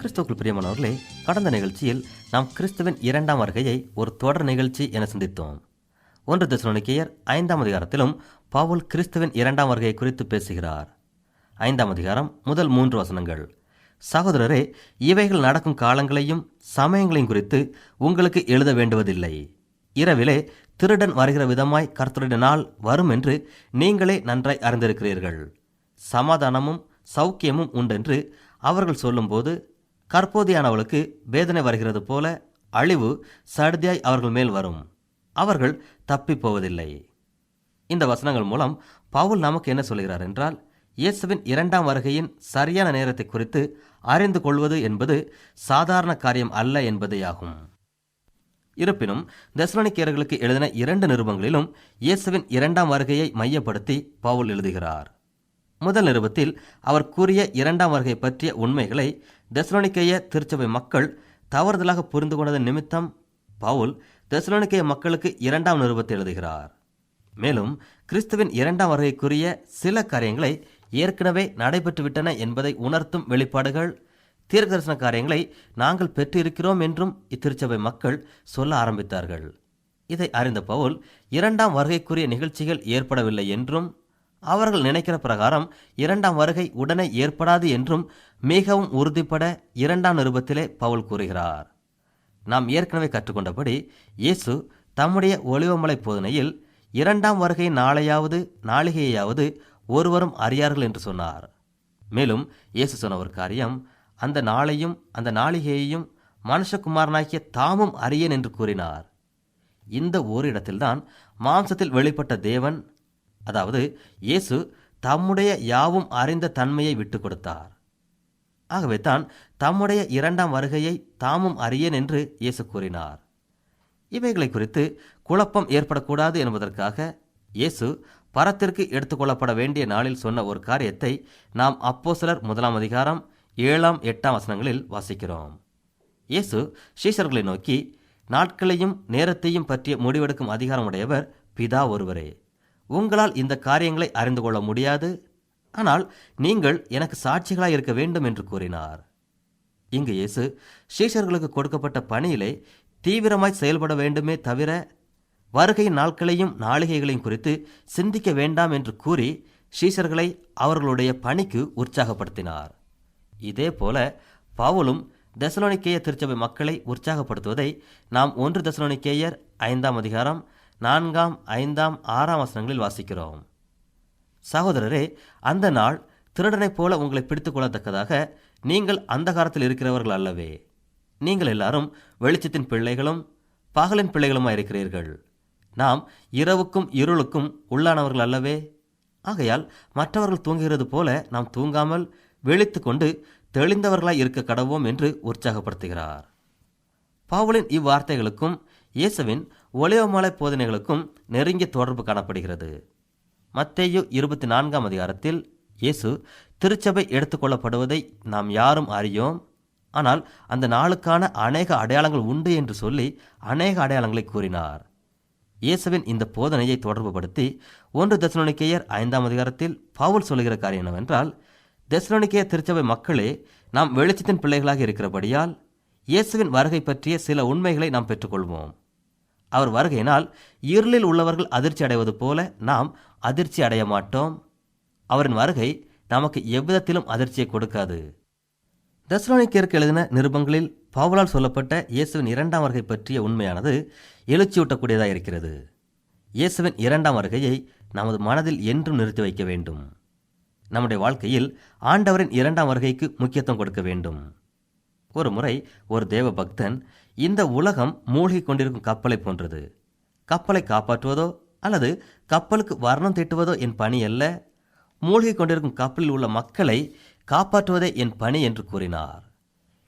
கிறிஸ்துவுக்குள் பிரியமானவர்களே கடந்த நிகழ்ச்சியில் நாம் கிறிஸ்துவின் இரண்டாம் வருகையை ஒரு தொடர் நிகழ்ச்சி என சிந்தித்தோம். ஒன்று திசுனிக்கையர் ஐந்தாம் அதிகாரத்திலும் பவுல் கிறிஸ்துவின் இரண்டாம் வருகை குறித்து பேசுகிறார். ஐந்தாம் அதிகாரம் முதல் மூன்று வசனங்கள். சகோதரரே இவைகள் நடக்கும் காலங்களையும் சமயங்களையும் குறித்து உங்களுக்கு எழுத வேண்டுவதில்லை. இரவிலே திருடன் வருகிற விதமாய் கர்த்தருடைய நாள் வரும் என்று நீங்களே நன்றாய் அறிந்திருக்கிறீர்கள். சமாதானமும் சௌக்கியமும் உண்டென்று அவர்கள் சொல்லும்போது கற்போதியானவளுக்கு வேதனை வருகிறது போல அழிவு சடுதியாய் அவர்கள் மேல் வரும். அவர்கள் தப்பிப் போவதில்லை. இந்த வசனங்கள் மூலம் பவுல் நமக்கு என்ன சொல்கிறார் என்றால் இயேசுவின் இரண்டாம் வருகையின் சரியான நேரத்தை குறித்து அறிந்து கொள்வது என்பது சாதாரண காரியம் அல்ல என்பதேயாகும். இருப்பினும் தசுவனிக்கியர்களுக்கு எழுதின இரண்டு நிருபங்களிலும் இயேசுவின் இரண்டாம் வருகையை மையப்படுத்தி பவுல் எழுதுகிறார். முதல் நிருபத்தில் அவர் கூறிய இரண்டாம் வருகை பற்றிய உண்மைகளை தெசலோனிக்கேய திருச்சபை மக்கள் தவறுதலாக புரிந்து கொண்டதன் நிமித்தம் பவுல் தெசலோனிக்கேய மக்களுக்கு இரண்டாம் நிருபத்தை எழுதுகிறார். மேலும் கிறிஸ்துவின் இரண்டாம் வருகைக்குரிய சில காரியங்களை ஏற்கனவே நடைபெற்றுவிட்டன என்பதை உணர்த்தும் வெளிப்பாடுகள் தீர்க்கதரிசன காரியங்களை நாங்கள் பெற்றிருக்கிறோம் என்றும் இத்திருச்சபை மக்கள் சொல்ல ஆரம்பித்தார்கள். இதை அறிந்த பவுல் இரண்டாம் வருகைக்குரிய நிகழ்ச்சிகள் ஏற்படவில்லை என்றும் அவர்கள் நினைக்கிற பிரகாரம் இரண்டாம் வருகை உடனே ஏற்படாது என்றும் மிகவும் உறுதிப்பட இரண்டாம் நிருபத்திலே பவுல் கூறுகிறார். நாம் ஏற்கனவே கற்றுக்கொண்டபடி இயேசு தம்முடைய ஒளிவமலை போதனையில் இரண்டாம் வருகை நாளையாவது நாளிகையாவது ஒருவரும் அறியார்கள் என்று சொன்னார். மேலும் இயேசு சொன்ன ஒரு காரியம் அந்த நாளையும் அந்த நாளிகையையும் மனுஷகுமாரனாகிய தாமும் அறியேன் என்று கூறினார். இந்த ஓரிடத்தில்தான் மாம்சத்தில் வெளிப்பட்ட தேவன் அதாவது இயேசு தம்முடைய யாவும் அறிந்த தன்மையை விட்டு கொடுத்தார் ஆகவே தான் தம்முடைய இரண்டாம் வருகையை தாமும் அறியேன் என்று இயேசு கூறினார். இவைகளை குறித்து குழப்பம் ஏற்படக்கூடாது என்பதற்காக இயேசு பரத்திற்கு எடுத்துக்கொள்ளப்பட வேண்டிய நாளில் சொன்ன ஒரு காரியத்தை நாம் அப்போஸ்தலர் முதலாம் அதிகாரம் ஏழாம் எட்டாம் வசனங்களில் வாசிக்கிறோம். இயேசு சீஷர்களை நோக்கி நாட்களையும் நேரத்தையும் பற்றிய முடிவெடுக்கும் அதிகாரம் உடையவர் பிதா ஒருவரே. உங்களால் இந்த காரியங்களை அறிந்து கொள்ள முடியாது. ஆனால் நீங்கள் எனக்கு சாட்சிகளாய் இருக்க வேண்டும் என்று கூறினார். இங்கு இயேசு சீஷர்களுக்கு கொடுக்கப்பட்ட பணியிலே தீவிரமாய் செயல்பட வேண்டுமே தவிர வருகையின் நாட்களையும் நாளிகைகளையும் குறித்து சிந்திக்க வேண்டாம் என்று கூறி சீஷர்களை அவர்களுடைய பணிக்கு உற்சாகப்படுத்தினார். இதே போல பவுலும் தசலோனிக்கேய திருச்சபை மக்களை உற்சாகப்படுத்துவதை நாம் ஒன்று தசலோனிக்கேயர் ஐந்தாம் அதிகாரம் நான்காம் ஐந்தாம் ஆறாம் வசனங்களில் வாசிக்கிறோம். சகோதரரே அந்த நாள் திருடனைப் போல உங்களை பிடித்துக் கொள்ளத்தக்கதாக நீங்கள் அந்தகாரத்தில் இருக்கிறவர்கள் அல்லவே. நீங்கள் எல்லாரும் வெளிச்சத்தின் பிள்ளைகளும் பகலின் பிள்ளைகளுமாக இருக்கிறீர்கள். நாம் இரவுக்கும் இருளுக்கும் உள்ளானவர்கள் அல்லவே. ஆகையால் மற்றவர்கள் தூங்குகிறது போல நாம் தூங்காமல் வெளித்து கொண்டு தெளிந்தவர்களாய் இருக்க கடவோம் என்று உற்சாகப்படுத்துகிறார். பவுலின் இவ்வார்த்தைகளுக்கும் இயேசுவின் ஒளிவமலை போதனைகளுக்கும் நெருங்கிய தொடர்பு காணப்படுகிறது. மத்தேயு இருபத்தி நான்காம் அதிகாரத்தில் இயேசு திருச்சபை எடுத்துக்கொள்ளப்படுவதை நாம் யாரும் அறியோம்? ஆனால் அந்த நாளுக்கான அநேக அடையாளங்கள் உண்டு என்று சொல்லி அநேக அடையாளங்களை கூறினார். இயேசுவின் இந்த போதனையை தொடர்புபடுத்தி ஒன்று தெசலோனிக்கேயர் ஐந்தாம் அதிகாரத்தில் பவுல் சொல்லுகிற காரியம் என்னவென்றால் தெசலோனிக்கேய திருச்சபை மக்களே நாம் வெளிச்சத்தின் பிள்ளைகளாக இருக்கிறபடியால் இயேசுவின் வருகை பற்றிய சில உண்மைகளை நாம் பெற்றுக்கொள்வோம். அவர் வருகையினால் இருளில் உள்ளவர்கள் அதிர்ச்சி அடைவது போல நாம் அதிர்ச்சி அடைய மாட்டோம். அவரின் வருகை நமக்கு எவ்விதத்திலும் அதிர்ச்சியை கொடுக்காது. தெசலோனிக்கேயருக்கு எழுதின நிருபங்களில் பவுலால் சொல்லப்பட்ட இயேசுவின் இரண்டாம் வருகை பற்றிய உண்மையானது எழுச்சியூட்டக்கூடியதாக இருக்கிறது. இயேசுவின் இரண்டாம் வருகையை நமது மனதில் என்றும் நிறுத்தி வைக்க வேண்டும். நம்முடைய வாழ்க்கையில் ஆண்டவரின் இரண்டாம் வருகைக்கு முக்கியத்துவம் கொடுக்க வேண்டும். ஒரு முறை ஒரு தேவ பக்தன் இந்த உலகம் மூழ்கிக் கொண்டிருக்கும் கப்பலை போன்றது. கப்பலை காப்பாற்றுவதோ அல்லது கப்பலுக்கு வர்ணம் தீட்டுவதோ என் பணி அல்ல. மூழ்கிக் கொண்டிருக்கும் கப்பலில் உள்ள மக்களை காப்பாற்றுவதே என் பணி என்று கூறினார்.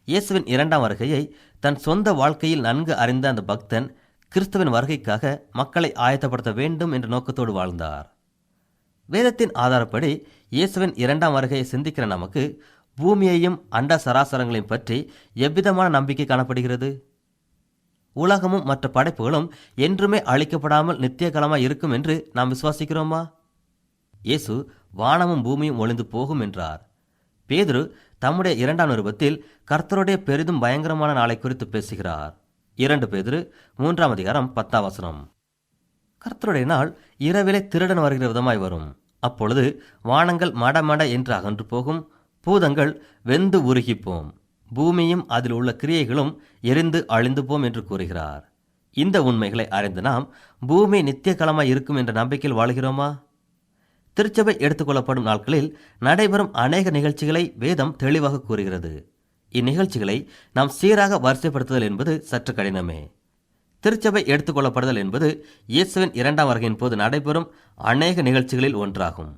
இயேசுவின் இரண்டாம் வருகையை தன் சொந்த வாழ்க்கையில் நன்கு அறிந்த அந்த பக்தன் கிறிஸ்துவின் வருகைக்காக மக்களை ஆயத்தப்படுத்த வேண்டும் என்ற நோக்கத்தோடு வாழ்ந்தார். வேதத்தின் ஆதாரப்படி இயேசுவின் இரண்டாம் வருகையை சிந்திக்கிற நமக்கு பூமியையும் அண்ட சராசரங்களையும் பற்றி எவ்விதமான நம்பிக்கை காணப்படுகிறது? உலகமும் மற்ற படைப்புகளும் என்றுமே அழிக்கப்படாமல் நித்திய இருக்கும் என்று நாம் விசுவாசிக்கிறோமா? இயேசு வானமும் பூமியும் ஒளிந்து போகும் என்றார். பேதுரு தம்முடைய இரண்டாம் நிருபத்தில் கர்த்தருடைய பெரிதும் பயங்கரமான நாளை குறித்து பேசுகிறார். இரண்டு பேதுரு மூன்றாம் அதிகாரம் பத்தாம் வசனம். கர்த்தருடைய நாள் இரவிலே திருடன் வருகிற விதமாய் வரும். அப்பொழுது வானங்கள் மடமட என்று அகன்று போகும் பூதங்கள் வெந்து உருகிப்போம். பூமியும் அதில் உள்ள கிரியைகளும் எரிந்து அழிந்து போம் என்று கூறுகிறார். இந்த உண்மைகளை அறிந்து நாம் பூமி நித்திய காலமாய் இருக்கும் என்ற நம்பிக்கையில் வாழ்கிறோமா? திருச்சபை எடுத்துக்கொள்ளப்படும் நாட்களில் நடைபெறும் அநேக நிகழ்ச்சிகளை வேதம் தெளிவாக கூறுகிறது. இந்நிகழ்ச்சிகளை நாம் சீராக வரிசைப்படுத்துதல் என்பது சற்று கடினமே. திருச்சபை எடுத்துக்கொள்ளப்படுதல் என்பது இயேசுவின் இரண்டாம் வருகையின் போது நடைபெறும் அநேக நிகழ்ச்சிகளில் ஒன்றாகும்.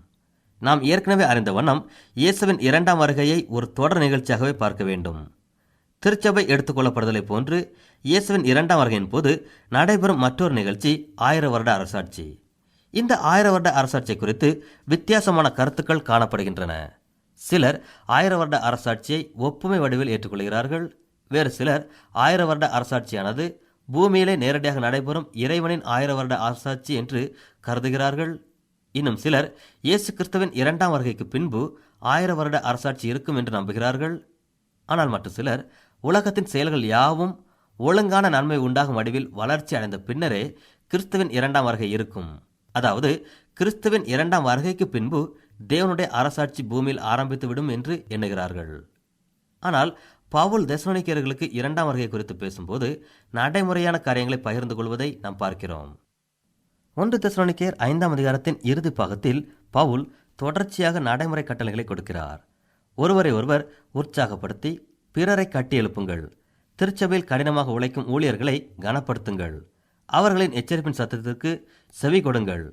நாம் ஏற்கனவே அறிந்த வண்ணம் இயேசுவின் இரண்டாம் வருகையை ஒரு தொடர் நிகழ்ச்சியாகவே பார்க்க வேண்டும். திருச்சபை எடுத்துக்கொள்ளப்படுதலைப் போன்று இயேசுவின் இரண்டாம் வருகையின் போது நடைபெறும் மற்றொரு நிகழ்ச்சி ஆயிர வருட அரசாட்சி. இந்த ஆயிர வருட அரசாட்சி குறித்து வித்தியாசமான கருத்துக்கள் காணப்படுகின்றன. சிலர் ஆயிர வருட அரசாட்சியை ஒப்புமை வடிவில் ஏற்றுக்கொள்கிறார்கள். வேறு சிலர் ஆயிர வருட அரசாட்சியானது பூமியிலே நேரடியாக நடைபெறும் இறைவனின் ஆயிர வருட அரசாட்சி என்று கருதுகிறார்கள். இன்னும் சிலர் இயேசு கிறிஸ்துவின் இரண்டாம் வருகைக்கு பின்பு ஆயிர வருட அரசாட்சி இருக்கும் என்று நம்புகிறார்கள். ஆனால் மற்ற சிலர் உலகத்தின் செயல்கள் யாவும் ஒழுங்கான நன்மை உண்டாகும் வடிவில் வளர்ச்சி அடைந்த பின்னரே கிறிஸ்துவின் இரண்டாம் வருகை இருக்கும். அதாவது கிறிஸ்துவின் இரண்டாம் வருகைக்கு பின்பு தேவனுடைய அரசாட்சி பூமியில் ஆரம்பித்து விடும் என்று எண்ணுகிறார்கள். ஆனால் பவுல் தெசலோனிக்கர்களுக்கு இரண்டாம் வருகை குறித்து பேசும்போது நடைமுறையான காரியங்களை பகிர்ந்து கொள்வதை நாம் பார்க்கிறோம். ஒன்று தெசலோனிக்கேர் ஐந்தாம் அதிகாரத்தின் இறுதி பாகத்தில் பவுல் தொடர்ச்சியாக நடைமுறை கட்டளைகளை கொடுக்கிறார். ஒருவரை ஒருவர் உற்சாகப்படுத்தி பிறரை கட்டி எழுப்புங்கள். திருச்சபையில் கடினமாக உழைக்கும் ஊழியர்களை கனப்படுத்துங்கள். அவர்களின் எச்சரிப்பின் சத்தத்திற்கு செவி கொடுங்கள்.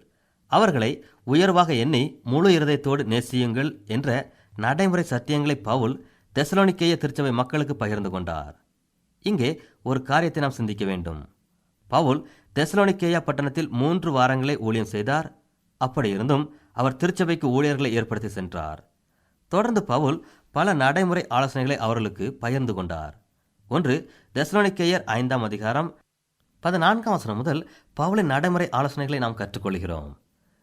அவர்களை உயர்வாக எண்ணி முழு இருதயத்தோடு நேசியுங்கள் என்ற நடைமுறை சத்தியங்களை பவுல் தெசலோனிக்கேய திருச்சபை மக்களுக்கு பகிர்ந்து கொண்டார். இங்கே ஒரு காரியத்தை நாம் சிந்திக்க வேண்டும். பவுல் தெசலோனிக்கேயா பட்டணத்தில் மூன்று வாரங்களே ஊழியம் செய்தார். அப்படியிருந்தும் அவர் திருச்சபைக்கு ஊழியர்களை ஏற்படுத்தி சென்றார். தொடர்ந்து பவுல் பல நடைமுறை ஆலோசனைகளை அவர்களுக்கு பகிர்ந்து கொண்டார். ஒன்று தெசலோனிக்கேயர் ஐந்தாம் அதிகாரம் பதினான்காம் வசனம் முதல் பவுலின் நடைமுறை ஆலோசனைகளை நாம் கற்றுக்கொள்கிறோம்.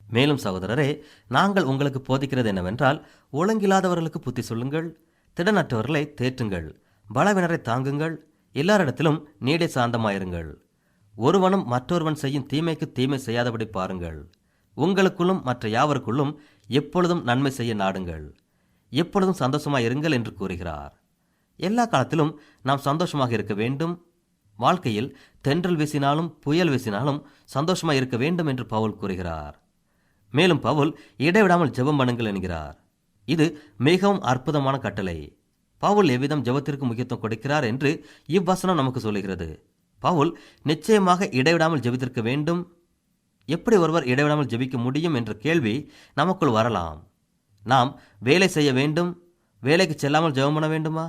மேலும் சகோதரரே நாங்கள் உங்களுக்கு போதிக்கிறது என்னவென்றால் ஒழுங்கில்லாதவர்களுக்கு புத்தி சொல்லுங்கள் திடனற்றவர்களை தேற்றுங்கள் பலவினரை தாங்குங்கள் எல்லாரிடத்திலும் நீடே சாந்தமாயிருங்கள். ஒருவனும் மற்றொருவன் செய்யும் தீமைக்கு தீமை செய்யாதபடி பாருங்கள். உங்களுக்குள்ளும் மற்ற யாவருக்குள்ளும் எப்பொழுதும் நன்மை செய்ய நாடுங்கள். எப்பொழுதும் சந்தோஷமாக இருங்கள் என்று கூறுகிறார். எல்லா காலத்திலும் நாம் சந்தோஷமாக இருக்க வேண்டும். வாழ்க்கையில் தென்றல் வீசினாலும் புயல் வீசினாலும் சந்தோஷமாக இருக்க வேண்டும் என்று பவுல் கூறுகிறார். மேலும் பவுல் இடைவிடாமல் ஜெபம் பண்ணுங்கள் என்கிறார். இது மிகவும் அற்புதமான கட்டளை. பவுல் எவ்விதம் ஜெபத்திற்கு முக்கியத்துவம் கொடுக்கிறார் என்று இவ்வசனம் நமக்கு சொல்லுகிறது. பவுல் நிச்சயமாக இடைவிடாமல் ஜெபித்திருக்க வேண்டும். எப்படி ஒருவர் இடைவிடாமல் ஜெபிக்க முடியும் என்ற கேள்வி நமக்குள் வரலாம். நாம் வேலை செய்ய வேண்டும். வேலைக்கு செல்லாமல் ஜெபம் பண்ண வேண்டுமா?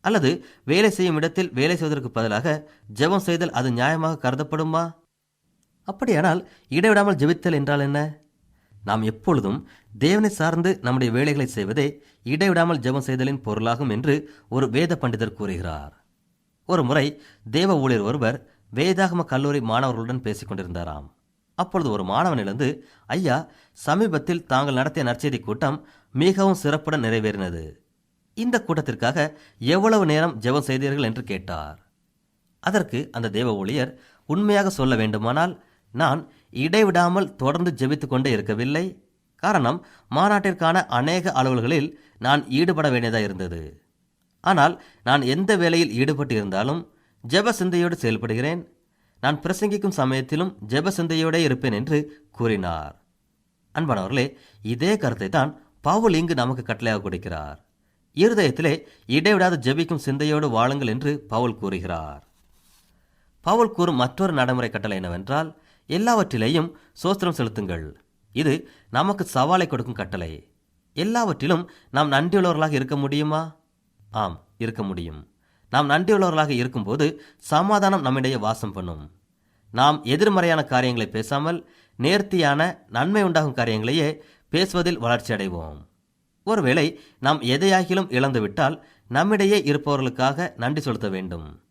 அல்லது வேலை செய்யும் இடத்தில் வேலை செய்வதற்கு பதிலாக ஜெபம் செய்தல் அது நியாயமாக கருதப்படுமா? அப்படியானால் இடைவிடாமல் ஜெபித்தல் என்றால் என்ன? நாம் எப்பொழுதும் தேவனை சார்ந்து நம்முடைய வேலைகளை செய்வதே இடைவிடாமல் ஜெபம் செய்தலின் பொருளாகும் என்று ஒரு வேத பண்டிதர் கூறுகிறார். ஒரு முறை தேவ ஊழியர் ஒருவர் வேதாகம கல்லூரி மாணவர்களுடன் பேசிக் கொண்டிருந்தாராம். அப்பொழுது ஒரு மாணவனிலிருந்து ஐயா சமீபத்தில் தாங்கள் நடத்திய நற்செய்தி கூட்டம் மிகவும் சிறப்புடன் நிறைவேறினது. இந்த கூட்டத்திற்காக எவ்வளவு நேரம் ஜெபம் செய்தீர்கள்? என்று கேட்டார். அதற்கு அந்த தேவ ஊழியர் உண்மையாக சொல்ல வேண்டுமானால் நான் இடைவிடாமல் தொடர்ந்து ஜெபித்துக் கொண்டே இருக்கவில்லை. காரணம் மாநாட்டிற்கான அநேக அலுவல்களில் நான் ஈடுபட வேண்டியதாக இருந்தது ஆனால் நான் எந்த வேலையில் ஈடுபட்டு இருந்தாலும் ஜெப சிந்தையோடு செயல்படுகிறேன். நான் பிரசங்கிக்கும் சமயத்திலும் ஜெப சிந்தையோடே இருப்பேன் என்று கூறினார். அன்பானவர்களே இதே கருத்தை தான் பவுல் இங்கு நமக்கு கட்டளையாக கொடுக்கிறார். இருதயத்திலே இடைவிடாத ஜெபிக்கும் சிந்தையோடு வாழுங்கள் என்று பவுல் கூறுகிறார். பவுல் கூறும் மற்றொரு நடைமுறை கட்டளை என்னவென்றால் எல்லாவற்றிலேயும் சோஸ்திரம் செலுத்துங்கள். இது நமக்கு சவாலை கொடுக்கும் கட்டளை. எல்லாவற்றிலும் நாம் நன்றியுள்ளவர்களாக இருக்க முடியுமா? ஆம் இருக்க முடியும். நாம் நன்றியுள்ளவர்களாக இருக்கும்போது சமாதானம் நம்மிடையே வாசம் பண்ணும். நாம் எதிர்மறையான காரியங்களை பேசாமல் நேர்த்தியான நன்மை உண்டாகும் காரியங்களையே பேசுவதில் வளர்ச்சி அடைவோம். ஒருவேளை நாம் எதையாகிலும் இழந்துவிட்டால் நம்மிடையே இருப்பவர்களுக்காக நன்றி செலுத்த வேண்டும்.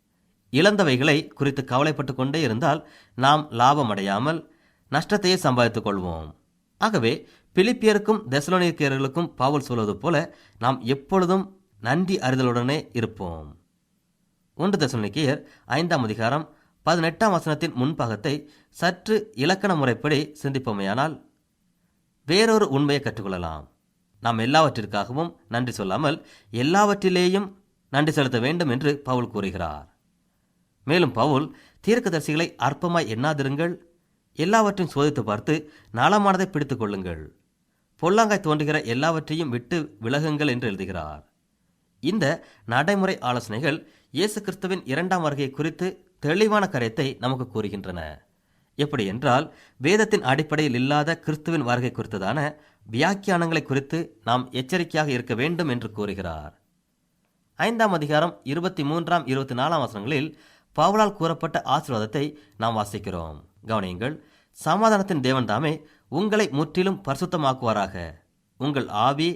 இழந்தவைகளை குறித்து கவலைப்பட்டு கொண்டே இருந்தால் நாம் லாபம் அடையாமல் நஷ்டத்தையே சம்பாதித்துக் கொள்வோம். ஆகவே பிலிப்பியருக்கும் தெசலோனியர்களுக்கும் பாவல் சொல்வது போல நாம் எப்பொழுதும் நன்றி அறிதலுடனே இருப்போம். ஒன்று தசனிக்கியர் ஐந்தாம் அதிகாரம் பதினெட்டாம் வசனத்தின் முன்பாகத்தை சற்று இலக்கண முறைப்படி சிந்திப்போமேயானால் வேறொரு உண்மையை கற்றுக்கொள்ளலாம். நாம் எல்லாவற்றிற்காகவும் நன்றி சொல்லாமல் எல்லாவற்றிலேயும் நன்றி செலுத்த வேண்டும் என்று பவுல் கூறுகிறார். மேலும் பவுல் தீர்க்கதரிசிகளை அற்பமாய் எண்ணாதிருங்கள் எல்லாவற்றையும் சோதித்து பார்த்து நலமானதை பிடித்துக் கொள்ளுங்கள். பொல்லாங்காய் தோன்றுகிற எல்லாவற்றையும் விட்டு விலகுங்கள் என்று எழுதுகிறார். இந்த நடைமுறை ஆலோசனைகள் இயேசு கிறிஸ்துவின் இரண்டாம் வருகை குறித்து தெளிவான கருத்தை நமக்கு கூறுகின்றன. எப்படி என்றால் வேதத்தின் அடிப்படையில் இல்லாத கிறிஸ்துவின் வருகை குறித்ததான வியாக்கியானங்களை குறித்து நாம் எச்சரிக்கையாக இருக்க வேண்டும் என்று கூறுகிறார். ஐந்தாம் அதிகாரம் இருபத்தி மூன்றாம் இருபத்தி நாலாம் வசனங்களில் பவுலால் கூறப்பட்ட ஆசீர்வாதத்தை நாம் வாசிக்கிறோம். கவனியுங்கள் சமாதானத்தின் தேவன் தாமே உங்களை முற்றிலும் பரிசுத்தமாக்குவாராக. உங்கள் ஆவி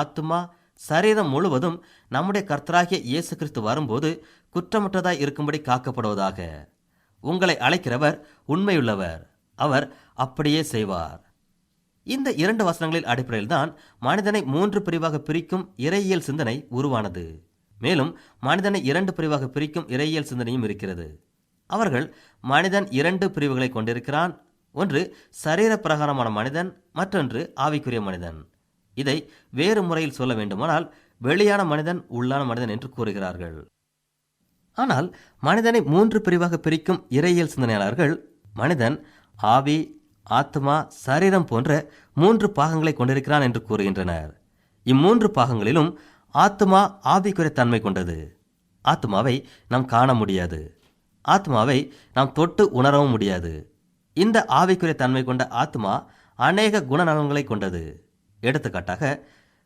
ஆத்துமா சரீரம் முழுவதும் நம்முடைய கர்த்தராகிய இயேசு கிறிஸ்து வரும்போது குற்றமற்றதாய் இருக்கும்படி காக்கப்படுவதாக. உங்களை அழைக்கிறவர் உண்மையுள்ளவர். அவர் அப்படியே செய்வார். இந்த இரண்டு வசனங்களின் அடிப்படையில் தான் மனிதனை மூன்று பிரிவாக பிரிக்கும் இறையியல் சிந்தனை உருவானது. மேலும் மனிதனை இரண்டு பிரிவாக பிரிக்கும் இறையியல் சிந்தனையும் இருக்கிறது. அவர்கள் மனிதன் இரண்டு பிரிவுகளை கொண்டிருக்கிறான். ஒன்று சரீர பிரகாரமான மனிதன் மற்றொன்று ஆவிக்குரிய மனிதன். இதை வேறு முறையில் சொல்ல வேண்டுமானால் வெளியான மனிதன் உள்ளான மனிதன் என்று கூறுகிறார்கள். ஆனால் மனிதனை மூன்று பிரிவாக பிரிக்கும் இறையியல் சிந்தனையாளர்கள் மனிதன் ஆவி ஆத்மா சரீரம் போன்ற மூன்று பாகங்களை கொண்டிருக்கிறான் என்று கூறுகின்றனர். இம்மூன்று பாகங்களிலும் ஆத்மா ஆவிக்குரிய தன்மை கொண்டது. ஆத்மாவை நாம் காண முடியாது. ஆத்மாவை நாம் தொட்டு உணரவும் முடியாது. இந்த ஆவிக்குரிய தன்மை கொண்ட ஆத்மா அநேக குணநலன்களை கொண்டது. எடுத்துக்காட்டாக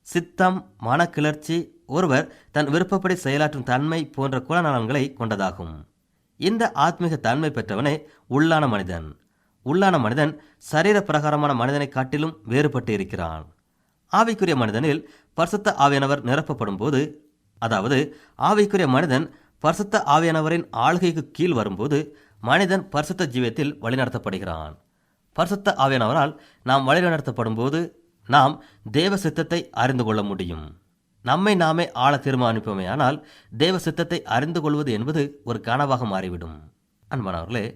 சித்தம் மனக்கிளர்ச்சி ஒருவர் தன் விருப்பப்படி செயலாற்றும் தன்மை போன்ற குணநலன்களை கொண்டதாகும். இந்த ஆத்மீக தன்மை பெற்றவனே உள்ளான மனிதன். உள்ளான மனிதன் சரீர பிரகாரமான மனிதனை காட்டிலும் வேறுபட்டு இருக்கிறான். ஆவிக்குரிய மனிதனில் பரிசுத்த ஆவியானவர் நிரப்பப்படும் போது அதாவது ஆவிக்குரிய மனிதன் பரிசுத்த ஆவியானவரின் ஆளுகைக்கு கீழ் வரும்போது மனிதன் பரிசுத்த ஜீவியத்தில் வழிநடத்தப்படுகிறான். பரிசுத்த ஆவியானவரால் நாம் வழிநடத்தப்படும் போது நாம் தேவ சித்தத்தை அறிந்து கொள்ள முடியும். நம்மை நாமே ஆள தீர்மானிப்போமேயானால் தேவ சித்தத்தை அறிந்து கொள்வது என்பது ஒரு கனவாக மாறிவிடும். அன்பானவர்களே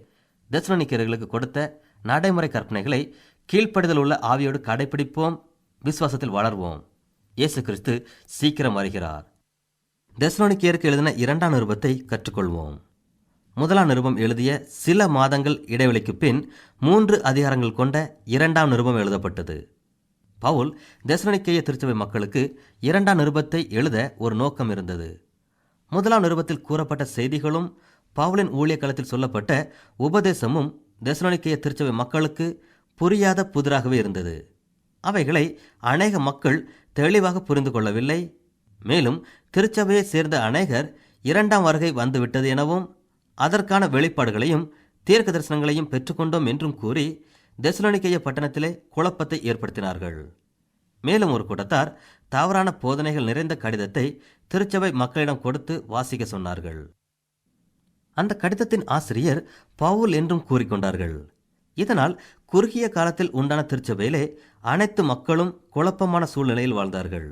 தெசலோனிக்கர்களுக்கு கொடுத்த நடைமுறை கற்பனைகளை கீழ்ப்படிதல் உள்ள ஆவியோடு கடைபிடிப்போம் விசுவாசத்தில் வளர்வோம். இயேசு கிறிஸ்து சீக்கிரம் வருகிறார். தெசலோனிக்கேருக்கு எழுதின இரண்டாம் நிருபத்தை கற்றுக்கொள்வோம். முதலாம் நிருபம் எழுதிய சில மாதங்கள் இடைவெளிக்கு பின் மூன்று அதிகாரங்கள் கொண்ட இரண்டாம் நிருபம் எழுதப்பட்டது. பவுல் தெசனிக்கேய திருச்சபை மக்களுக்கு இரண்டாம் நிருபத்தை எழுத ஒரு நோக்கம் இருந்தது. முதலாம் நிருபத்தில் கூறப்பட்ட செய்திகளும் பவுலின் ஊழியக்களத்தில் சொல்லப்பட்ட உபதேசமும் தெசனிக்கேய திருச்சபை மக்களுக்கு புரியாத புதிராகவே இருந்தது. அவைகளை அநேக மக்கள் தெளிவாக புரிந்து கொள்ளவில்லை. மேலும் திருச்சபையை சேர்ந்த அநேகர் இரண்டாம் வருகை வந்துவிட்டது எனவும் அதற்கான வெளிப்பாடுகளையும் தீர்க்க தரிசனங்களையும் பெற்றுக்கொண்டோம் என்றும் கூறி தெசலோனிக்கைய பட்டணத்திலே குழப்பத்தை ஏற்படுத்தினார்கள். மேலும் ஒரு கூட்டத்தார் தவறான போதனைகள் நிறைந்த கடிதத்தை திருச்சபை மக்களிடம் கொடுத்து வாசிக்க சொன்னார்கள். அந்த கடிதத்தின் ஆசிரியர் பவுல் என்றும் கூறிக்கொண்டார்கள். இதனால் குறுகிய காலத்தில் உண்டான திருச்சபையிலே அனைத்து மக்களும் குழப்பமான சூழ்நிலையில் வாழ்ந்தார்கள்.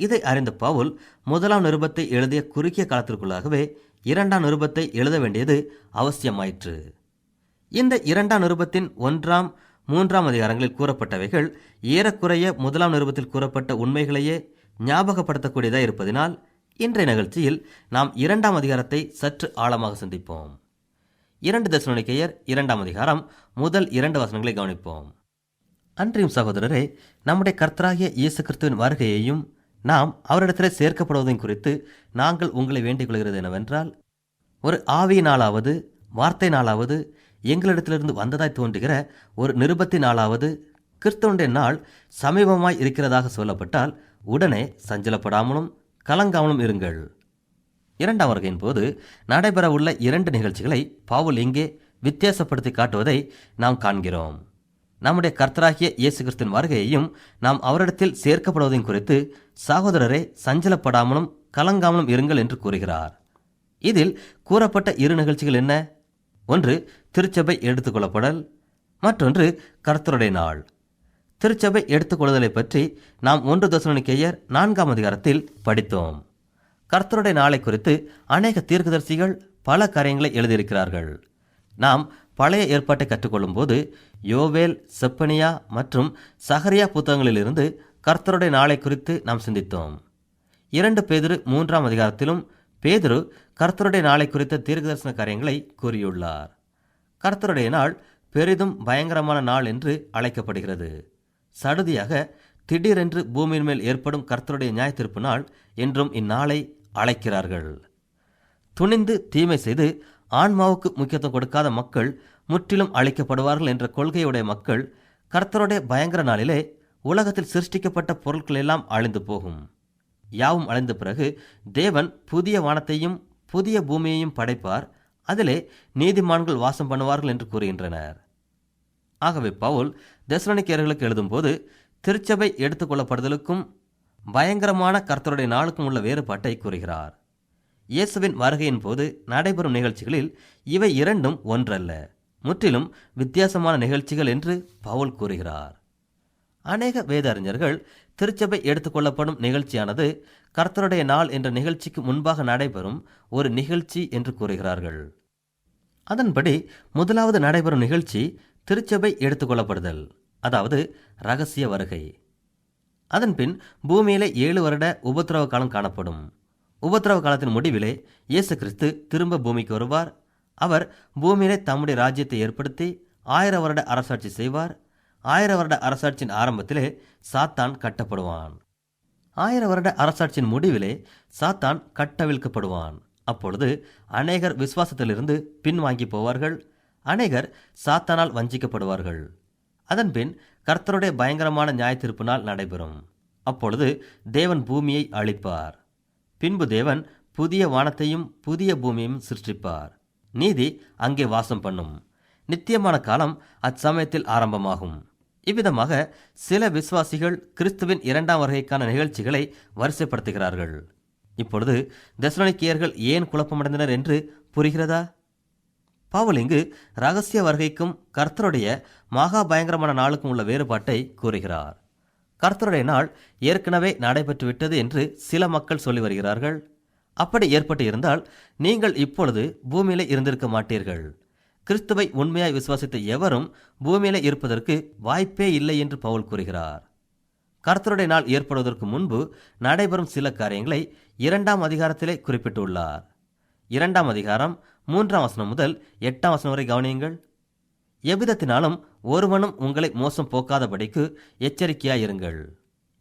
இதை அறிந்த பவுல் முதலாம் நிருபத்தை எழுதிய குறுகிய காலத்திற்குள்ளாகவே இரண்டாம் நிருபத்தை எழுத வேண்டியது அவசியமாயிற்று. இந்த இரண்டாம் நிருபத்தின் ஒன்றாம் மூன்றாம் அதிகாரங்களில் கூறப்பட்டவைகள் ஏறக்குறைய முதலாம் நிருபத்தில் கூறப்பட்ட உண்மைகளையே ஞாபகப்படுத்தக்கூடியதாக இருப்பதினால் இன்றைய நிகழ்ச்சியில் நாம் இரண்டாம் அதிகாரத்தை சற்று ஆழமாக சிந்திப்போம். இரண்டு தசனிக்கையர் இரண்டாம் அதிகாரம் முதல் இரண்டு வசனங்களை கவனிப்போம். அன்றியும் சகோதரரே நம்முடைய கர்த்தராகிய இயேசு கிறிஸ்துவின் வருகையையும் நாம் அவரிடத்தில் சேர்க்கப்படுவதையும் குறித்து நாங்கள் உங்களை வேண்டிக் கொள்கிறது என்னவென்றால் ஒரு ஆவியினாலாவது வார்த்தையினாலாவது எங்களிடத்திலிருந்து வந்ததாய் தோன்றுகிற ஒரு நிருபத்தி நாளாவது கிறிஸ்தவனுடைய நாள் சமீபமாய் இருக்கிறதாக சொல்லப்பட்டால் உடனே சஞ்சலப்படாமலும் கலங்காமலும் இருங்கள். இரண்டாம் வருகையின் போது நடைபெறவுள்ள இரண்டு நிகழ்ச்சிகளை பவுல் இங்கே வித்தியாசப்படுத்தி காட்டுவதை நாம் காண்கிறோம். நம்முடைய கர்த்தராகிய இயேசு கிறிஸ்தின் வருகையையும் நாம் அவரிடத்தில் சேர்க்கப்படுவதையும் குறித்து சகோதரரை சஞ்சலப்படாமலும் கலங்காமலும் இருங்கள் என்று கூறுகிறார். இதில் கூறப்பட்ட இரு நிகழ்ச்சிகள் என்ன? ஒன்று திருச்சபை எடுத்துக்கொள்ளப்படல் மற்றொன்று கர்த்தருடைய நாள். திருச்சபை எடுத்துக்கொள்ளுதலை பற்றி நாம் ஒன்று தசனிக்கையர் நான்காம் அதிகாரத்தில் படித்தோம். கர்த்தருடைய நாளை குறித்து அநேக தீர்க்கதரிசிகள் பல காரியங்களை எழுதியிருக்கிறார்கள். நாம் பழைய ஏற்பாட்டை கற்றுக்கொள்ளும் போது யோவேல் செப்பனியா மற்றும் சஹரியா புத்தகங்களிலிருந்து கர்த்தருடைய நாளை குறித்து நாம் சிந்தித்தோம். இரண்டு பேதிரு மூன்றாம் அதிகாரத்திலும் பேதுரு கர்த்தருடைய நாளை குறித்த தீர்க்கதரிசன காரியங்களை கூறியுள்ளார். கர்த்தருடைய நாள் பெரிதும் பயங்கரமான நாள் என்று அழைக்கப்படுகிறது. சடுதியாக திடீரென்று பூமியின் மேல் ஏற்படும் கர்த்தருடைய நியாயத்தீர்ப்பு நாள் என்றும் இந்நாளை அழைக்கிறார்கள். துணிந்து தீமை செய்து ஆன்மாவுக்கு முக்கியத்துவம் கொடுக்காத மக்கள் முற்றிலும் அழிக்கப்படுவார்கள் என்ற கொள்கையுடைய மக்கள் கர்த்தருடைய பயங்கர நாளிலே உலகத்தில் சிருஷ்டிக்கப்பட்ட பொருட்கள் எல்லாம் அழிந்து போகும். யாவும் அடைந்த பிறகு தேவன் புதிய வானத்தையும் புதிய பூமியையும் படைப்பார். அதிலே நீதிமான்கள் வாசம் பண்ணுவார்கள் என்று கூறுகின்றனர். ஆகவே பவுல் தெசலோனிக்கேயர்களுக்கு எழுதும்போது திருச்சபை எடுத்துக்கொள்ளப்படுதலுக்கும் பயங்கரமான கர்த்தருடைய நாளுக்கும் உள்ள வேறுபாட்டை கூறுகிறார். இயேசுவின் வருகையின் போது நடைபெறும் நிகழ்ச்சிகளில் இவை இரண்டும் ஒன்றல்ல. முற்றிலும் வித்தியாசமான நிகழ்ச்சிகள் என்று பவுல் கூறுகிறார். அநேக வேதறிஞர்கள் திருச்சபை எடுத்துக்கொள்ளப்படும் நிகழ்ச்சியானது கர்த்தருடைய நாள் என்ற நிகழ்ச்சிக்கு முன்பாக நடைபெறும் ஒரு நிகழ்ச்சி என்று கூறுகிறார்கள். அதன்படி முதலாவது நடைபெறும் நிகழ்ச்சி திருச்சபை எடுத்துக்கொள்ளப்படுதல் அதாவது ரகசிய வருகை. அதன்பின் பூமியிலே ஏழு வருட உபத்திரவ காலம் காணப்படும். உபத்திரவ காலத்தின் முடிவிலே இயேசு கிறிஸ்து திரும்ப பூமிக்கு வருவார். அவர் பூமியிலே தம்முடைய ராஜ்யத்தை ஏற்படுத்தி ஆயிரம் வருட அரசாட்சி செய்வார். ஆயிர வருட அரசாட்சியின் ஆரம்பத்திலே சாத்தான் கட்டப்படுவான். ஆயிர வருட அரசாட்சியின் முடிவிலே சாத்தான் கட்டவிழ்க்கப்படுவான். அப்பொழுது அநேகர் விசுவாசத்திலிருந்து பின்வாங்கி போவார்கள். அநேகர் சாத்தானால் வஞ்சிக்கப்படுவார்கள். அதன்பின் கர்த்தருடைய பயங்கரமான நியாயத்தீர்ப்பு நாள் நடைபெறும். அப்பொழுது தேவன் பூமியை அழிப்பார். பின்பு தேவன் புதிய வானத்தையும் புதிய பூமியையும் சிருஷ்டிப்பார். நீதி அங்கே வாசம் பண்ணும். நித்தியமான காலம் அச்சமயத்தில் ஆரம்பமாகும். இவ்விதமாக சில விசுவாசிகள் கிறிஸ்துவின் இரண்டாம் வருகைக்கான நிகழ்ச்சிகளை வரிசைப்படுத்துகிறார்கள். இப்பொழுது தெசலோனிக்கேயர்கள் ஏன் குழப்பமடைந்தனர் என்று புரிகிறதா? பவுல் இங்கு ரகசிய வருகைக்கும் கர்த்தருடைய மகா பயங்கரமான நாளுக்கும் உள்ள வேறுபாட்டை கூறுகிறார். கர்த்தருடைய நாள் ஏற்கனவே நடைபெற்றுவிட்டது என்று சில மக்கள் சொல்லி வருகிறார்கள். அப்படி ஏற்பட்டு இருந்தால் நீங்கள் இப்பொழுது பூமியிலே இருந்திருக்க மாட்டீர்கள். கிறிஸ்துவை உண்மையாய் விசுவாசித்த எவரும் பூமியிலே இருப்பதற்கு வாய்ப்பே இல்லை என்று பவுல் கூறுகிறார். கர்த்தருடைய நாள் ஏற்படுவதற்கு முன்பு நடைபெறும் சில காரியங்களை இரண்டாம் அதிகாரத்திலே குறிப்பிட்டுள்ளார். இரண்டாம் அதிகாரம் மூன்றாம் வசனம் முதல் எட்டாம் வசனம் வரை கவனியுங்கள். எவ்விதத்தினாலும் ஒருவனும் உங்களை மோசம் போக்காதபடிக்கு எச்சரிக்கையாயிருங்கள்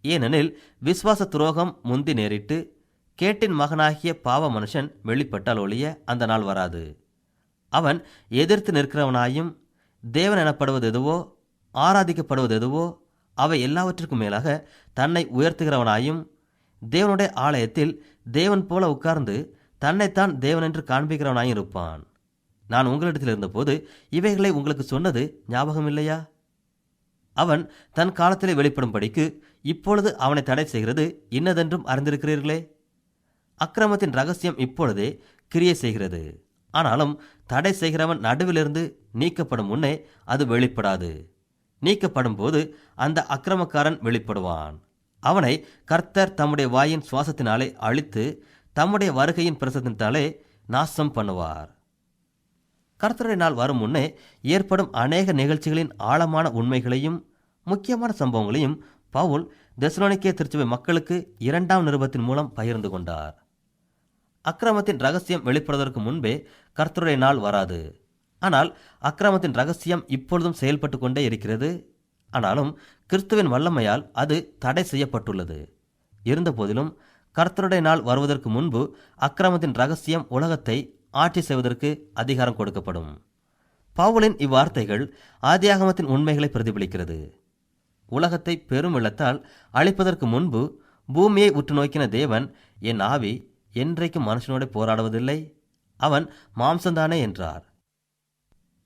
ஏனெனில் விசுவாச துரோகம் முந்தி நேரிட்டு கேட்டின் மகனாகிய பாவ மனுஷன் வெளிப்பட்டால் ஒழிய அந்த நாள் வராது. அவன் எதிர்த்து நிற்கிறவனாயும் தேவன் எனப்படுவது எதுவோ ஆராதிக்கப்படுவது எதுவோ அவை எல்லாவற்றிற்கும் மேலாக தன்னை உயர்த்துகிறவனாயும் தேவனுடைய ஆலயத்தில் தேவன் போல உட்கார்ந்து தன்னைத்தான் தேவன் என்று காண்பிக்கிறவனாயும் இருப்பான். நான் உங்களிடத்தில் இருந்தபோது இவைகளை உங்களுக்கு சொன்னது ஞாபகம் இல்லையா? அவன் தன் காலத்திலே வெளிப்படும்படிக்கு இப்பொழுது அவனை தடை செய்கிறது இன்னதென்றும் அறிந்திருக்கிறீர்களே? அக்கிரமத்தின் ரகசியம் இப்பொழுதே கிரியை செய்கிறது. ஆனாலும் தடை செய்கிறவன் நடுவிலிருந்து நீக்கப்படும் முன்னே அது வெளிப்படாது. நீக்கப்படும் போது அந்த அக்கிரமக்காரன் வெளிப்படுவான். அவனை கர்த்தர் தம்முடைய வாயின் சுவாசத்தினாலே அழித்து தம்முடைய வருகையின் பிரசத்தினாலே நாசம் பண்ணுவார். கர்த்தருடைய நாள் வரும் முன்னே ஏற்படும் அநேக நிகழ்ச்சிகளின் ஆழமான உண்மைகளையும் முக்கியமான சம்பவங்களையும் பவுல் தெசலோனிக்கே திருச்சபை மக்களுக்கு இரண்டாம் நிருபத்தின் மூலம் பகிர்ந்து கொண்டார். அக்கிரமத்தின் ரகசியம் வெளிப்படுவதற்கு முன்பே கர்த்தருடைய நாள் வராது. ஆனால் அக்கிரமத்தின் ரகசியம் இப்பொழுதும் செயல்பட்டு கொண்டே இருக்கிறது. ஆனாலும் கிறிஸ்துவின் வல்லமையால் அது தடை செய்யப்பட்டுள்ளது. இருந்தபோதிலும் கர்த்தருடைய நாள் வருவதற்கு முன்பு அக்கிரமத்தின் ரகசியம் உலகத்தை ஆட்சி செய்வதற்கு அதிகாரம் கொடுக்கப்படும். பவுலின் இவ்வார்த்தைகள் ஆதியாகமத்தின் உண்மைகளை பிரதிபலிக்கிறது. உலகத்தை பெரும் வெள்ளத்தால் அழிப்பதற்கு முன்பு பூமியை உற்று நோக்கின தேவன் என் ஆவி என்றைக்கும் மனுஷனோடு போராடுவதில்லை. அவன் மாம்சந்தானே என்றார்.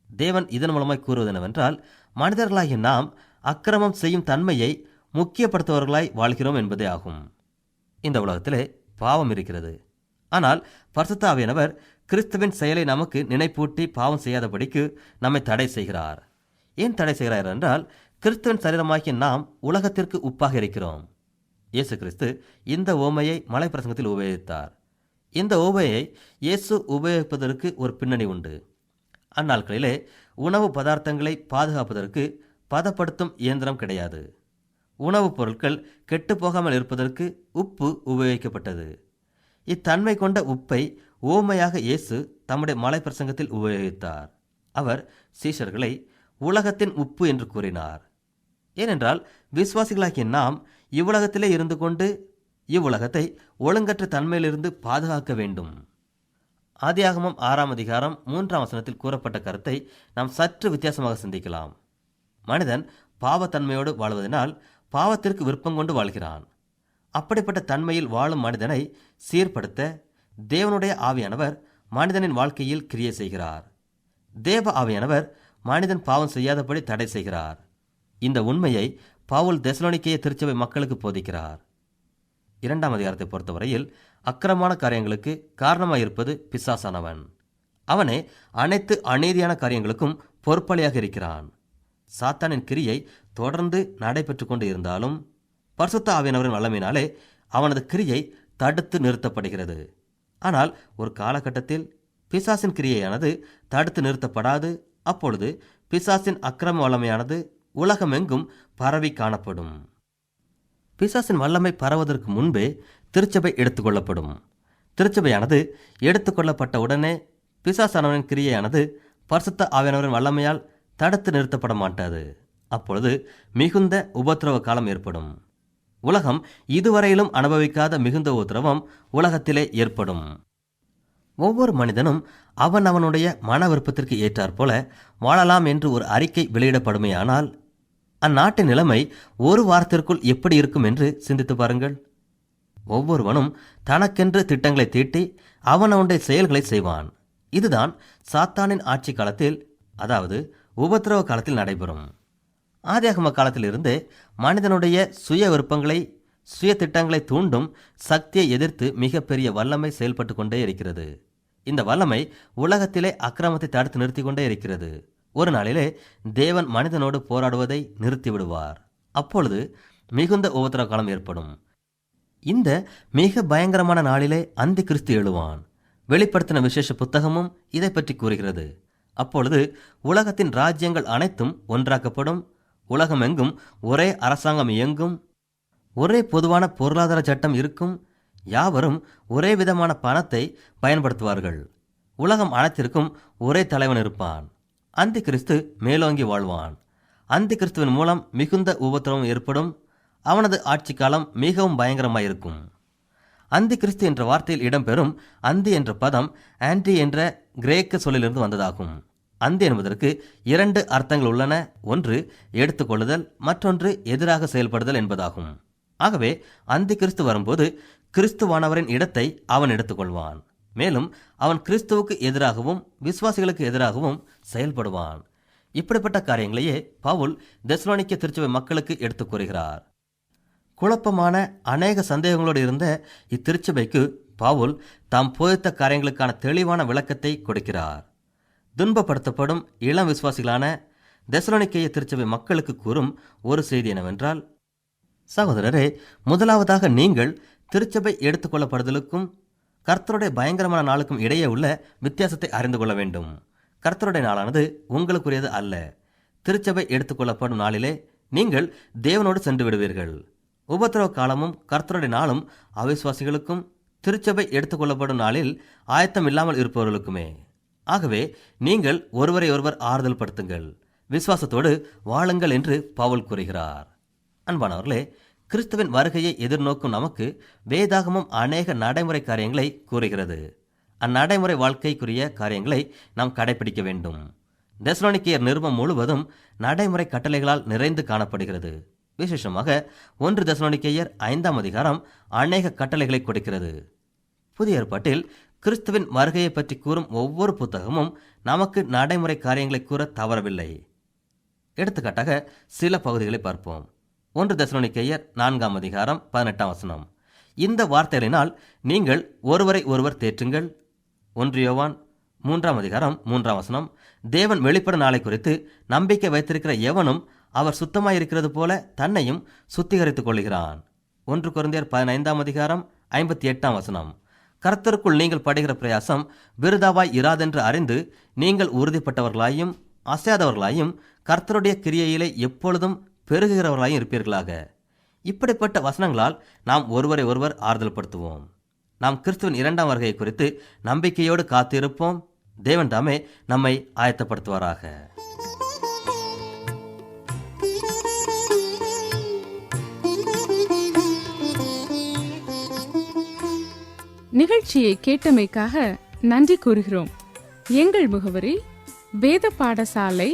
தேவன் இதன் மூலமாய் கூறுவது என்னவென்றால் மனிதர்களாகிய நாம் அக்கிரமம் செய்யும் தன்மையை முக்கியப்படுத்துபவர்களாய் வாழ்கிறோம் என்பதே ஆகும். இந்த உலகத்திலே பாவம் இருக்கிறது. ஆனால் பர்சத்தாவியனவர் கிறிஸ்துவின் செயலை நமக்கு நினைப்பூட்டி பாவம் செய்யாதபடிக்கு நம்மை தடை செய்கிறார். ஏன் தடை செய்கிறார் என்றால் கிறிஸ்துவின் சரீரமாகிய நாம் உலகத்திற்கு உப்பாக இருக்கிறோம். இயேசு கிறிஸ்து இந்த ஓமையை மலை பிரசங்கத்தில் உபயோகித்தார். இந்த உபையை இயேசு உபயோகிப்பதற்கு ஒரு பின்னணி உண்டு. அந்நாட்களிலே உணவு பதார்த்தங்களை பாதுகாப்பதற்கு பதப்படுத்தும் இயந்திரம் கிடையாது. உணவுப் பொருட்கள் கெட்டுப்போகாமல் இருப்பதற்கு உப்பு உபயோகிக்கப்பட்டது. இத்தன்மை கொண்ட உப்பை ஓமையாக இயேசு தம்முடைய மலை பிரசங்கத்தில் உபயோகித்தார். அவர் சீஷர்களை உலகத்தின் உப்பு என்று கூறினார். ஏனென்றால் விசுவாசிகளாகிய நாம் இவ்வுலகத்திலே இருந்து கொண்டு இவ்வுலகத்தை ஒழுங்கற்ற தன்மையிலிருந்து பாதுகாக்க வேண்டும். ஆதியாகமம் ஆறாம் அதிகாரம் மூன்றாம் வசனத்தில் கூறப்பட்ட கருத்தை நாம் சற்று வித்தியாசமாக சிந்திக்கலாம். மனிதன் பாவத்தன்மையோடு வாழ்வதனால் பாவத்திற்கு விருப்பம் கொண்டு வாழ்கிறான். அப்படிப்பட்ட தன்மையில் வாழும் மனிதனை சீர்படுத்த தேவனுடைய ஆவியானவர் மனிதனின் வாழ்க்கையில் கிரியை செய்கிறார். தேவ ஆவியானவர் மனிதன் பாவம் செய்யாதபடி தடை செய்கிறார். இந்த உண்மையை பவுல் தெசலோனிக்கைய திருச்சபை மக்களுக்கு போதிக்கிறார். இரண்டாம் அதிகாரத்தை பொறுத்தவரையில் அக்கிரமான காரியங்களுக்கு காரணமாக இருப்பது பிசாசானவன். அவனே அனைத்து அநீதியான காரியங்களுக்கும் பொறுப்பாளியாக இருக்கிறான். சாத்தானின் கிரியை தொடர்ந்து நடைபெற்று கொண்டு இருந்தாலும் பரிசுத்த ஆவியானவரின் வல்லமையினாலே அவனது கிரியை தடுத்து நிறுத்தப்படுகிறது. ஆனால் ஒரு காலகட்டத்தில் பிசாசின் கிரியையானது தடுத்து நிறுத்தப்படாது. அப்பொழுது பிசாசின் அக்கிரம வல்லமையானது உலகமெங்கும் பரவி காணப்படும். பிசாசின் வல்லமை பரவதற்கு முன்பே திருச்சபை எடுத்துக்கொள்ளப்படும். திருச்சபையானது எடுத்துக்கொள்ளப்பட்ட உடனே பிசாசானவனின் கிரியையானது பரிசுத்த ஆவியானவரின் வல்லமையால் தடுத்து நிறுத்தப்பட மாட்டாது. அப்பொழுது மிகுந்த உபத்திரவ காலம் ஏற்படும். உலகம் இதுவரையிலும் அனுபவிக்காத மிகுந்த உபத்திரவம் உலகத்திலே ஏற்படும். ஒவ்வொரு மனிதனும் அவன் அவனுடைய மன விருப்பத்திற்கு ஏற்றாற்போல வாழலாம் என்று ஒரு அறிக்கை வெளியிடப்படுமேயானால் அந்நாட்டின் நிலைமை ஒரு வாரத்திற்குள் எப்படி இருக்கும் என்று சிந்தித்து பாருங்கள். ஒவ்வொருவனும் தனக்கென்று திட்டங்களை தீட்டி அவன் செயல்களை செய்வான். இதுதான் சாத்தானின் ஆட்சி காலத்தில் அதாவது உபத்திரவ காலத்தில் நடைபெறும். ஆதியாகம காலத்திலிருந்து மனிதனுடைய சுய விருப்பங்களை சுய திட்டங்களை தூண்டும் சக்தியை எதிர்த்து மிகப்பெரிய வல்லமை செயல்பட்டு கொண்டே இருக்கிறது. இந்த வல்லமை உலகத்திலே அக்கிரமத்தை தடுத்து நிறுத்தி கொண்டே இருக்கிறது. ஒரு நாளிலே தேவன் மனிதனோடு போராடுவதை நிறுத்திவிடுவார். அப்பொழுது மிகுந்த உபத்திர காலம் ஏற்படும். இந்த மிக பயங்கரமான நாளிலே அந்தி கிறிஸ்து எழுவான். வெளிப்படுத்தின விசேஷ புத்தகமும் இதை பற்றி கூறுகிறது. அப்பொழுது உலகத்தின் ராஜ்யங்கள் அனைத்தும் ஒன்றாக்கப்படும். உலகமெங்கும் ஒரே அரசாங்கம் இயங்கும். ஒரே பொதுவான பொருளாதார சட்டம் இருக்கும். யாவரும் ஒரே விதமான பணத்தை பயன்படுத்துவார்கள். உலகம் அனைத்திற்கும் ஒரே தலைவன் இருப்பான். அந்தி கிறிஸ்து மேலோங்கி வாழ்வான். அந்தி கிறிஸ்துவின் மூலம் மிகுந்த உபத்திரவம் ஏற்படும். அவனது ஆட்சி காலம் மிகவும் பயங்கரமாயிருக்கும். அந்தி கிறிஸ்து என்ற வார்த்தையில் இடம்பெறும் அந்தி என்ற பதம் ஆன்டி என்ற கிரேக்க சொல்லிலிருந்து வந்ததாகும். அந்தி என்பதற்கு இரண்டு அர்த்தங்கள் உள்ளன. ஒன்று எடுத்துக்கொள்ளுதல் மற்றொன்று எதிராக செயல்படுதல் என்பதாகும். ஆகவே அந்தி கிறிஸ்து வரும்போது கிறிஸ்துவானவரின் இடத்தை அவன் எடுத்துக்கொள்வான். மேலும் அவன் கிறிஸ்துவுக்கு எதிராகவும் விசுவாசிகளுக்கு எதிராகவும் செயல்படுவான். இப்படிப்பட்ட காரியங்களையே பவுல் தெஸ்லோனிக்க திருச்சபை மக்களுக்கு எடுத்துக் கூறுகிறார். குழப்பமான அநேக சந்தேகங்களோடு இருந்த இத்திருச்சபைக்கு பவுல் தாம் போதித்த காரியங்களுக்கான தெளிவான விளக்கத்தை கொடுக்கிறார். துன்பப்படுத்தப்படும் இளம் விசுவாசிகளான தெசலோனிக்கேய திருச்சபை மக்களுக்கு கூறும் ஒரு செய்தி என்னவென்றால் சகோதரரே முதலாவதாக நீங்கள் திருச்சபை எடுத்துக்கொள்ளப்படுதலுக்கும் கர்த்தருடைய பயங்கரமான நாளுக்கும் இடையே உள்ள வித்தியாசத்தை அறிந்து கொள்ள வேண்டும். கர்த்தருடைய நாளானது உங்களுக்குரியது அல்ல. திருச்சபை எடுத்துக்கொள்ளப்படும் நாளிலே நீங்கள் தேவனோடு சென்று விடுவீர்கள். உபத்திரவ காலமும் கர்த்தருடைய நாளும் அவிசுவாசிகளுக்கும் திருச்சபை எடுத்துக்கொள்ளப்படும் நாளில் ஆயத்தம் இல்லாமல் இருப்பவர்களுக்குமே. ஆகவே நீங்கள் ஒருவரை ஒருவர் ஆறுதல் படுத்துங்கள். விசுவாசத்தோடு வாழுங்கள் என்று பவுல் கூறுகிறார். அன்பானவர்களே கிறிஸ்துவின் வருகையை எதிர்நோக்கும் நமக்கு வேதாகமும் அநேக நடைமுறை காரியங்களை கூறுகிறது. அந்நடைமுறை வாழ்க்கைக்குரிய காரியங்களை நாம் கடைபிடிக்க வேண்டும். தெசலோனிக்கியர் நிருபம் முழுவதும் நடைமுறை கட்டளைகளால் நிறைந்து காணப்படுகிறது. விசேஷமாக ஒன்று தெசலோனிக்கேயர் ஐந்தாம் அதிகாரம் அநேக கட்டளைகளை கொடுக்கிறது. புதிய ஏற்பாட்டில் கிறிஸ்துவின் வருகையை பற்றி கூறும் ஒவ்வொரு புத்தகமும் நமக்கு நடைமுறை காரியங்களை கூற தவறவில்லை. எடுத்துக்காட்டாக சில பகுதிகளை பார்ப்போம். ஒன்று தெசலோனிக்கேயர் நான்காம் அதிகாரம் பதினெட்டாம் வசனம். இந்த வார்த்தைகளினால் நீங்கள் ஒருவரை ஒருவர் தேற்றுங்கள். ஒன்று யோவான் மூன்றாம் அதிகாரம் மூன்றாம் வசனம். தேவன் வெளிப்பட நாளை குறித்து நம்பிக்கை வைத்திருக்கிற எவனும் அவர் சுத்தமாயிருக்கிறது போல தன்னையும் சுத்திகரித்துக் கொள்கிறான் ஒன்று குறைந்தர் பதினைந்தாம் அதிகாரம் ஐம்பத்தி எட்டாம் வசனம். கர்த்தருக்குள் நீங்கள் படுகிற பிரயாசம் விருதாவாய் இராதென்று அறிந்து நீங்கள் உறுதிப்பட்டவர்களாயும் அசையாதவர்களாயும் கர்த்தருடைய கிரியையிலே எப்பொழுதும் பெருகுகிறவர்களாயும் இருப்பீர்களாக. இப்படிப்பட்ட வசனங்களால் நாம் ஒருவரை ஒருவர் ஆறுதல் படுத்துவோம் நாம் கிறிஸ்துவின் இரண்டாம் வருகை குறித்து நம்பிக்கையோடு காத்திருப்போம். தேவன் தாமே நம்மை ஆயத்தப்படுத்துவாராக. நிகழ்ச்சியை கேட்டமைக்காக நன்றி கூறுகிறோம். எங்கள் முகவரி வேத பாடசாலை